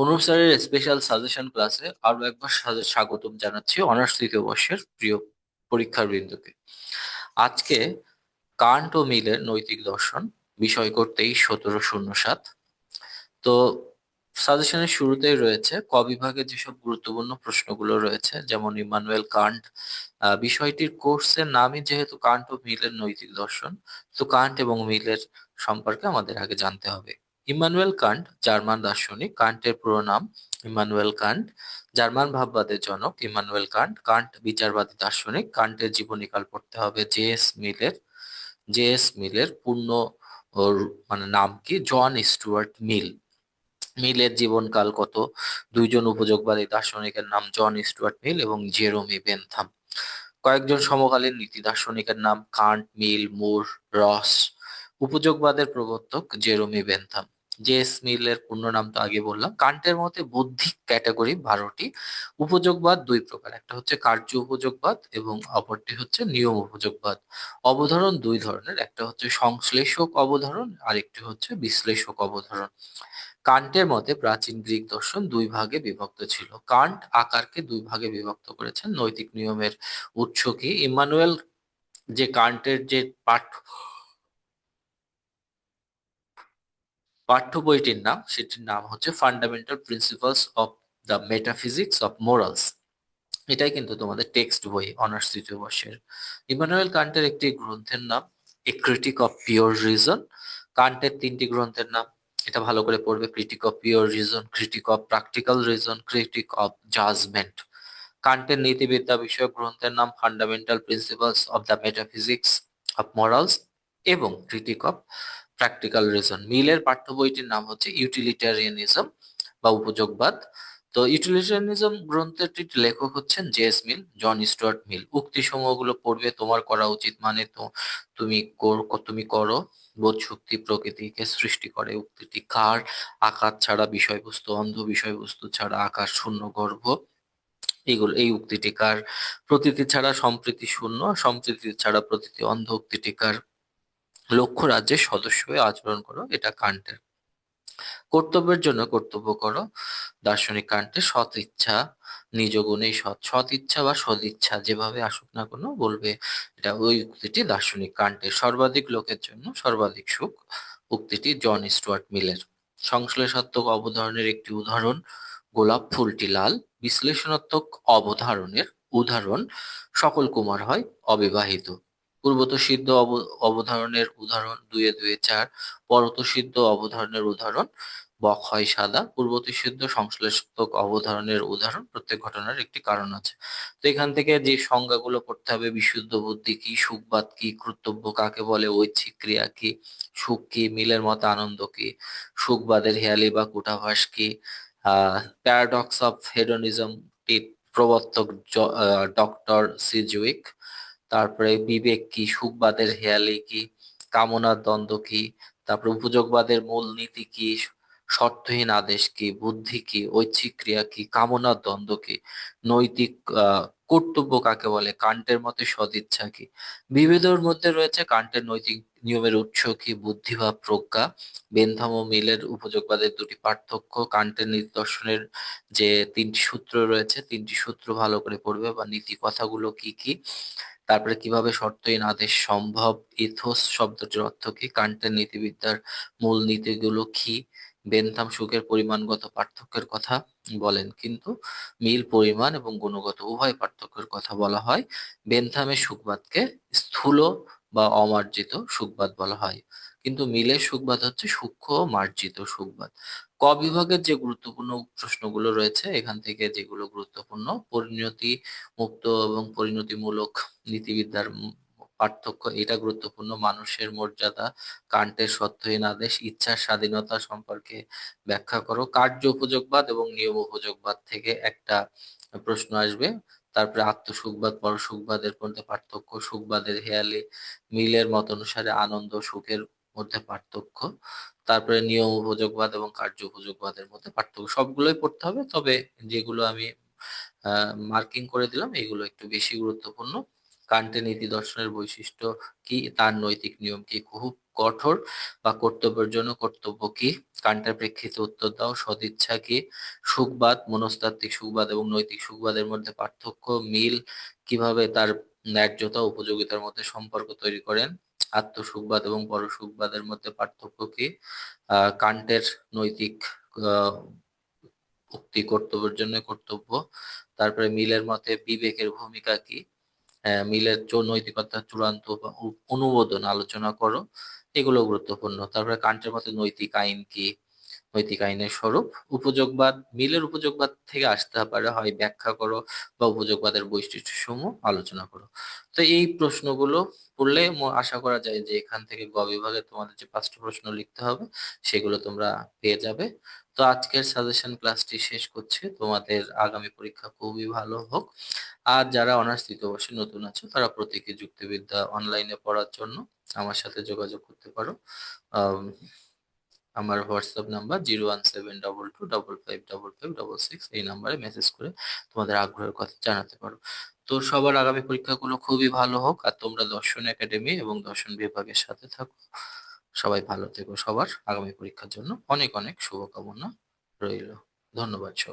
অনুপ স্যারের special suggestion ক্লাসে আরও একবার স্বাগতম জানাচ্ছি অনার্স তৃতীয় বর্ষের প্রিয় পরীক্ষার্থীকে আজকে কান্ট ও মিলের নৈতিক দর্শন বিষয় করতেই সতেরো, শূন্য, সাত। তো সাজেশনের শুরুতেই রয়েছে, ক বিভাগে যেসব গুরুত্বপূর্ণ প্রশ্নগুলো রয়েছে, যেমন ইমানুয়েল কান্ট বিষয়টির কোর্সের নামই যেহেতু কান্ট ও মিলের নৈতিক দর্শন, তো কান্ট এবং মিলের সম্পর্কে আমাদের আগে জানতে হবে। ইমানুয়েল কান্ট, জার্মান দার্শনিক। কান্টের পুরো নাম ইমানুয়েল কান্ট। জার্মান ভাববাদের জনক ইমানুয়েল কান্ট। কান্ট বিচারবাদী দার্শনিক। কান্টের জীবনীকাল পড়তে হবে জে এস মিলের, জে এস মিলের পূর্ণ মানে নাম কি? John Stuart Mill. মিলের জীবনকাল কত? দুইজন উপযোগবাদী দার্শনিকের নাম জন স্টুয়ার্ট মিল এবং জেরোমি বেনথাম। কয়েকজন সমকালীন নীতি দার্শনিকের নাম কান্ট, মিল, মুর, রস। উপযোগবাদের প্রবর্তক জেরোমি বেনথাম। জেএস মিলের পূর্ণ নাম তো আগে বললাম। কান্টের মতে বৌদ্ধিক ক্যাটাগরি বারোটি, উপযোগবাদ দুই প্রকার। একটা হচ্ছে কার্য উপযোগবাদ এবং অপরটি হচ্ছে নিয়ম উপযোগবাদ। অবধারণ দুই ধরনের, একটা হচ্ছে সংশ্লেষক অবধারণ, আরেকটি হচ্ছে বিশ্লেষক অবধারণ। কান্টের মতে প্রাচীন গ্রিক দর্শন দুই ভাগে বিভক্ত ছিল। কান্ট আকারকে দুই ভাগে বিভক্ত করেছেন। নৈতিক নিয়মের উৎস কি? ইমানুয়েল যে কান্টের যে পাঠ্য পাঠ্য বইটির নাম, সেটির নাম হচ্ছে fundamental principles of the metaphysics of morals এটাই কিন্তু তোমাদের টেক্সট বই অনার্স তৃতীয় বর্ষের। ইমানুয়েল কান্টের একটি গ্রন্থের নাম a critique of pure reason কান্টের তিনটি গ্রন্থের নাম, এটা ভালো করে পড়বে critique of pure reason critique of practical reason critique of judgement কান্টের নীতিবিদ্যা বিষয়ক গ্রন্থের নাম fundamental principles of the metaphysics of morals এবং ক্রিটিক অফ প্র্যাকটিক্যাল রিজন মিলের পাঠ্য বইটির নাম হচ্ছে ইউটিলিটারিয়ানিজম বা উপযোগবাদ। তো ইউটিলিটারিয়ানিজম গ্রন্থটির লেখক হচ্ছেন জেস মিল জন স্টুয়ার্ট মিল উক্তি সমূহগুলো পড়বে, তোমার করা উচিত মানে তো তুমি তুমি করো। বোধ শক্তি প্রকৃতিকে সৃষ্টি করে। উক্তিটি, কার আকার ছাড়া বিষয়বস্তু, অন্ধ বিষয়বস্তু ছাড়া আকার শূন্য গর্ভ? এগুলো, এই উক্তিটি, কার প্রতীতি ছাড়া সম্প্রীতি শূন্য, সম্প্রীতি ছাড়া প্রতীতি অন্ধ উক্তিটি কার লক্ষ্য রাজ্যের সদস্য হয়ে আচরণ করো, এটা কান্টের কর্তব্যের জন্য কর্তব্য করো, দার্শনিক কান্টের সৎ ইচ্ছা, নিজ গুণেই সৎ সৎ ইচ্ছা বা সদিচ্ছা যেভাবে আসুক না কোনো বলবে, এটা ওই উক্তিটি দার্শনিক কান্টের সর্বাধিক লোকের জন্য সর্বাধিক সুখ, উক্তিটি জন স্টুয়ার্ট মিলের। সংশ্লেষাত্মক অবধারণের একটি উদাহরণ, গোলাপ ফুলটি লাল, বিশ্লেষণাত্মক অবধারণের উদাহরণ, সকল কুমার হয় অবিবাহিত। পূর্বত সিদ্ধ অব- অবধারণের উদাহরণ দুয়ে দুয়ে চার, পরত সিদ্ধ অবধারণের উদাহরণ বক হয় সাদা, পূর্বতী সিদ্ধ সংশ্লেষক অবধারণের উদাহরণ প্রত্যেক ঘটনার একটি কারণ আছে। তো এখান থেকে যে সংজ্ঞাগুলো পড়তে হবে, বিশুদ্ধ বুদ্ধি কি, সুখবাদ কি, কর্তব্য কাকে বলে, ঐচ্ছিক ক্রিয়া কি, সুখ কি, মিলের মতো আনন্দ কি, সুখবাদের হেয়ালি বা কুটাভাস কি আহ প্যারাডক্স অফ হেডোনিজম প্রবর্তক ডক্টর সিজুইক তারপরে বিবেক কি, সুখবাদের হেয়ালি কি, কামনার দ্বন্দ্ব কি, তারপরে উপযোগবাদের মূল নীতি কি, শর্তহীন আদেশ কি, বুদ্ধি কি, ঐচ্ছিক ক্রিয়া কি, কামনার দ্বন্দ্ব কি, নৈতিক কর্তব্য কাকে বলে কান্টের মতে সদিচ্ছা কি, বিভেদের মধ্যে রয়েছে কান্টের নৈতিক নিয়মের উৎস কি, বুদ্ধি বা প্রজ্ঞা বেনথাম ও মিলের উপযোগবাদের দুটি পার্থক্য কান্টের নিদর্শনের যে তিনটি সূত্র রয়েছে, তিনটি সূত্র ভালো করে পড়বে বা নীতি কথাগুলো কি কি তারপরে কীভাবে শর্ত শর্তহীন আদেশ সম্ভব? ইথোস শব্দটির অর্থ কি? কান্টের নীতিবিদ্যার মূল নীতিগুলো কি? বেনথাম সুখের পরিমাণগত পার্থক্যের কথা বলেন। কিন্তু মিল, পরিমাণ এবং গুণগত উভয় পার্থক্যের কথা বলা হয়। বেনথামের সুখবাদকে স্থূল বা অমার্জিত সুখবাদ বলা হয়। কিন্তু মিলের সুখবাদ হচ্ছে সূক্ষ্ম মার্জিত সুখবাদ। ক বিভাগের যে গুরুত্বপূর্ণ প্রশ্নগুলো রয়েছে, এখান থেকে যেগুলো গুরুত্বপূর্ণ, পরিণতি মুক্ত এবং পরিণতিমূলক নীতিবিদ্যার পার্থক্য, এটা গুরুত্বপূর্ণ। মানুষের মর্যাদা কান্টের সত্যহীন আদেশ ইচ্ছার স্বাধীনতা সম্পর্কে ব্যাখ্যা করো। কার্য উপযোগবাদ এবং নিয়ম উপযোগবাদ থেকে একটা প্রশ্ন আসবে। তারপরে আত্মসুখবাদ, পরসুখবাদের মধ্যে পার্থক্য, সুখবাদের হেয়ালি, মিলের মত অনুসারে আনন্দ, সুখের মধ্যে পার্থক্য। তারপরে নিয়ম উপযোগবাদ এবং কার্য উপযোগবাদের মধ্যে পার্থক্য সবগুলোই পড়তে হবে। তবে যেগুলো আমি মার্কিং করে দিলাম, এগুলো একটু বেশি গুরুত্বপূর্ণ। কান্টের নীতি দর্শনের বৈশিষ্ট্য কি? তার নৈতিক নিয়ম কি? খুব কঠোর বা কর্তব্যের জন্য কর্তব্য কি? কান্টের প্রেক্ষিতে উত্তর দাও। সদিচ্ছা কি? সুখবাদ, মনস্তাত্ত্বিক সুখবাদ এবং নৈতিক সুখবাদের মধ্যে পার্থক্য, মিল, কীভাবে তার ন্যায্যতা, উপযোগিতার মধ্যে সম্পর্ক তৈরি করেন? আত্মসুখবাদ এবং পরসুখবাদের মধ্যে পার্থক্য কি? কান্টের নৈতিক উক্তি কর্তব্যের জন্য কর্তব্য। তারপরে মিলের মতে বিবেকের ভূমিকা কি? মিলের নৈতিকতার চূড়ান্ত অনুমোদন আলোচনা করো। এগুলো গুরুত্বপূর্ণ। তারপরে কান্টের মতে নৈতিক আইন কি? নৈতিক আইনের স্বরূপ। উপযোগবাদ, মিলের উপযোগবাদ থেকে আসতে পারে। হয় ব্যাখ্যা করো বা উপযোগবাদের বৈশিষ্ট্য সমূহ আলোচনা করো। তো এই প্রশ্নগুলো পড়লে আশা করা যায় যে এখান থেকে গ বিভাগে তোমাদের যে পাঁচটা প্রশ্ন লিখতে হবে, সেগুলো তোমরা পেয়ে যাবে। তো আজকের সাজেশন ক্লাসটি শেষ করছে। তোমাদের আগামী পরীক্ষা খুবই ভালো হোক। আর যারা অনার্স তৃতীয় বর্ষে নতুন আছো, তারা প্রতীকী যুক্তিবিদ্যা অনলাইনে পড়ার জন্য আমার সাথে যোগাযোগ করতে পারো। আমার WhatsApp number zero one seven double two double five double five double six এই নাম্বারে মেসেজ করে তোমাদের আগ্রহের কথা জানাতে পারো। তো সবার আগামী পরীক্ষাগুলো খুবই ভালো হোক আর তোমরা দর্শন একাডেমি এবং দর্শন বিভাগের সাথে থাকো। সবাই ভালো থেকো সবার। আগামী পরীক্ষার জন্য অনেক অনেক শুভকামনা রইল। ধন্যবাদ সবাই